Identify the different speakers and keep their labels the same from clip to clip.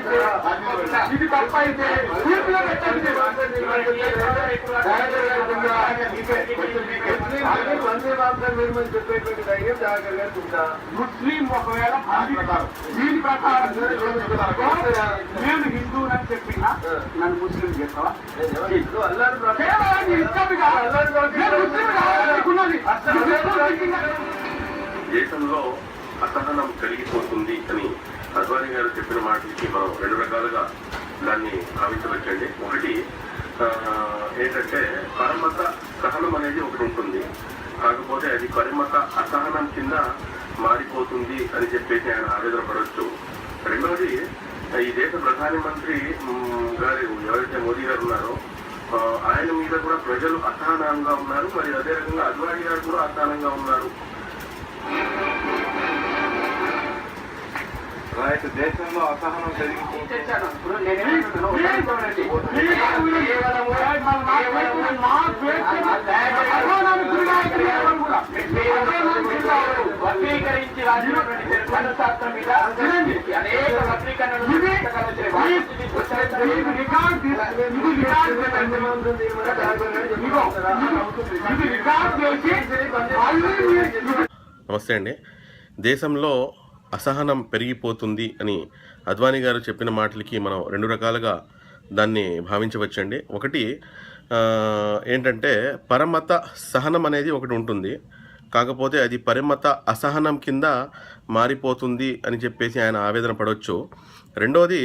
Speaker 1: అయితే ఇది అయితే తీర్పులో పెట్టండి
Speaker 2: వందే మాత్రం నిర్మని చెప్పేటువంటి ధైర్యం జాగ్రత్త గారికి
Speaker 1: ముస్లిం ఒకవేళ దీని ప్రకారం నేను హిందువులని చెప్పినా నన్ను ముస్లిం చేస్తావా
Speaker 2: అల్లాడు
Speaker 3: దేశంలో అసహనం కలిగిపోతుంది అని అద్వానీ గారు చెప్పిన మాటలకి మనం రెండు రకాలుగా దాన్ని భావించవచ్చండి. ఒకటి ఏంటంటే పరమత సహనం అనేది ఒకటి ఉంటుంది. కాకపోతే అది పరిమత అసహనం కింద మారిపోతుంది అని చెప్పేసి ఆయన ఆవేదన పడవచ్చు. రెండవది ఈ దేశ ప్రధానమంత్రి గారు ఎవరైతే మోదీ గారు ఉన్నారో ఆయన మీద కూడా ప్రజలు అసహనంగా ఉన్నారు. మరి అదే రకంగా అద్వానీ గారు కూడా అసహనంగా ఉన్నారు.
Speaker 4: మీద అనేక
Speaker 3: నమస్తే అండి. దేశంలో అసహనం పెరిగిపోతుంది అని అద్వానీ గారు చెప్పిన మాటలకి మనం రెండు రకాలుగా దాన్ని భావించవచ్చండి. ఒకటి ఏంటంటే పరమత సహనం అనేది ఒకటి ఉంటుంది. కాకపోతే అది పరిమత అసహనం కింద మారిపోతుంది అని చెప్పేసి ఆయన ఆవేదన పడవచ్చు రెండోది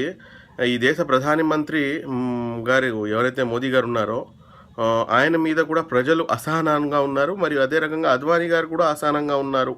Speaker 3: ఈ దేశ ప్రధానమంత్రి గారు ఎవరైతే మోదీ గారు ఉన్నారో ఆయన మీద కూడా ప్రజలు అసహనంగా ఉన్నారు. మరియు అదే రకంగా అద్వానీ గారు కూడా అసహనంగా ఉన్నారు.